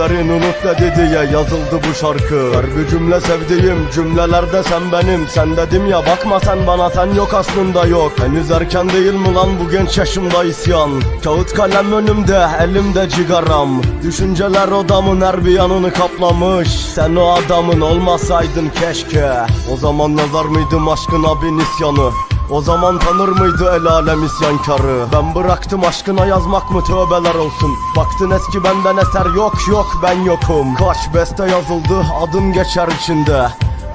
Sözlerin unut dedi diye yazıldı bu şarkı. Her bir cümle sevdiğim cümlelerde sen benim. Sen dedim ya bakma sen bana sen yok aslında yok. Henüz erken değil mi lan bu genç yaşımda isyan? Kağıt kalem önümde elimde cigaram. Düşünceler odamın her bir yanını kaplamış. Sen o adamın olmasaydın keşke. O zaman nazar mıydım aşkına bir nisyanı o zaman tanır mıydı el alem isyankarı? Ben bıraktım aşkına yazmak mı tövbeler olsun? Baktın eski benden eser yok yok ben yokum. Kaç beste yazıldı adım geçer içinde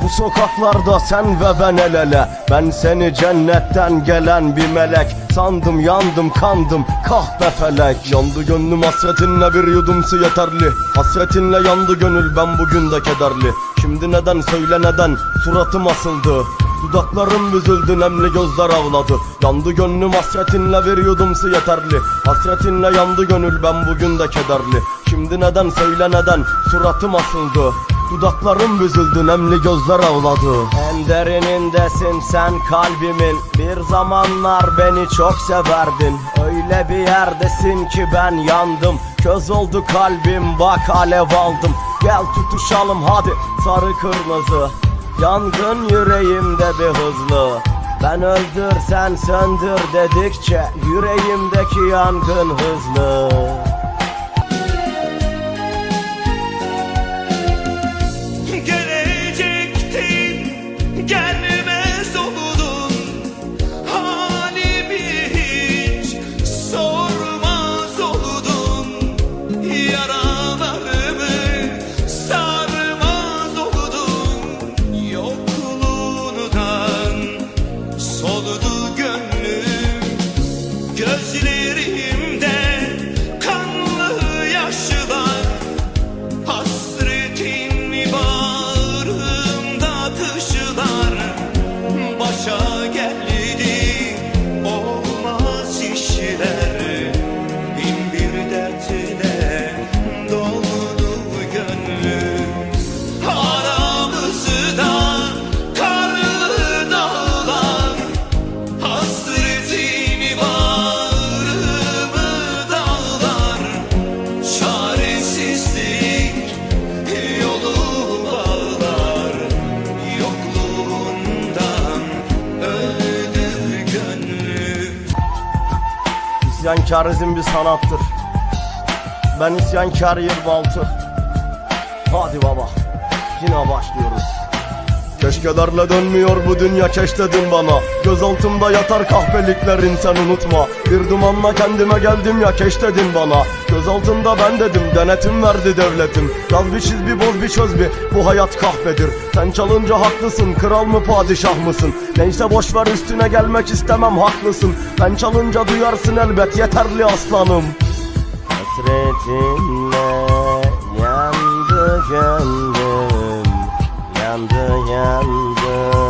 bu sokaklarda sen ve ben el ele. Ben seni cennetten gelen bir melek. Sandım yandım kandım. Kahpe felek. Yandı gönlüm hasretinle bir yudum su yeterli. Hasretinle yandı gönül ben bugün de kederli. Şimdi neden söyle neden? Suratım asıldı. Dudaklarım büzüldü nemli gözler avladı Yandı gönlüm hasretinle bir yudum su yeterli. Hasretinle yandı gönül ben bugün de kederli. Şimdi neden söyle neden? Suratım asıldı Dudaklarım büzüldü nemli gözler avladı En derinindesin sen kalbimin. Bir zamanlar beni çok severdin. Öyle bir yerdesin ki ben yandım. Köz oldu kalbim bak alev aldım. Gel tutuşalım hadi sarı kırmızı. Yangın yüreğimde bir hızlı. Ben öldür sen söndür dedikçe Yüreğimdeki yangın hızlı İsyankarizm bir sanattır. Ben isyankar Yılbaltı Hadi baba yine başlıyoruz Keşkelerle dönmüyor bu dünya keş dedin bana. Göz altımda yatar kahpeliklerin sen unutma. Bir dumanla kendime geldim ya keş dedin bana. Göz altında ben dedim denetim verdi devletim Yaz bir çiz bir boz bir çöz bir bu hayat kahpedir Sen çalınca haklısın kral mı padişah mısın? Neyse boş ver üstüne gelmek istemem haklısın. Ben çalınca duyarsın elbet yeterli aslanım. Hasretinle yandı gönlüm yandı yandı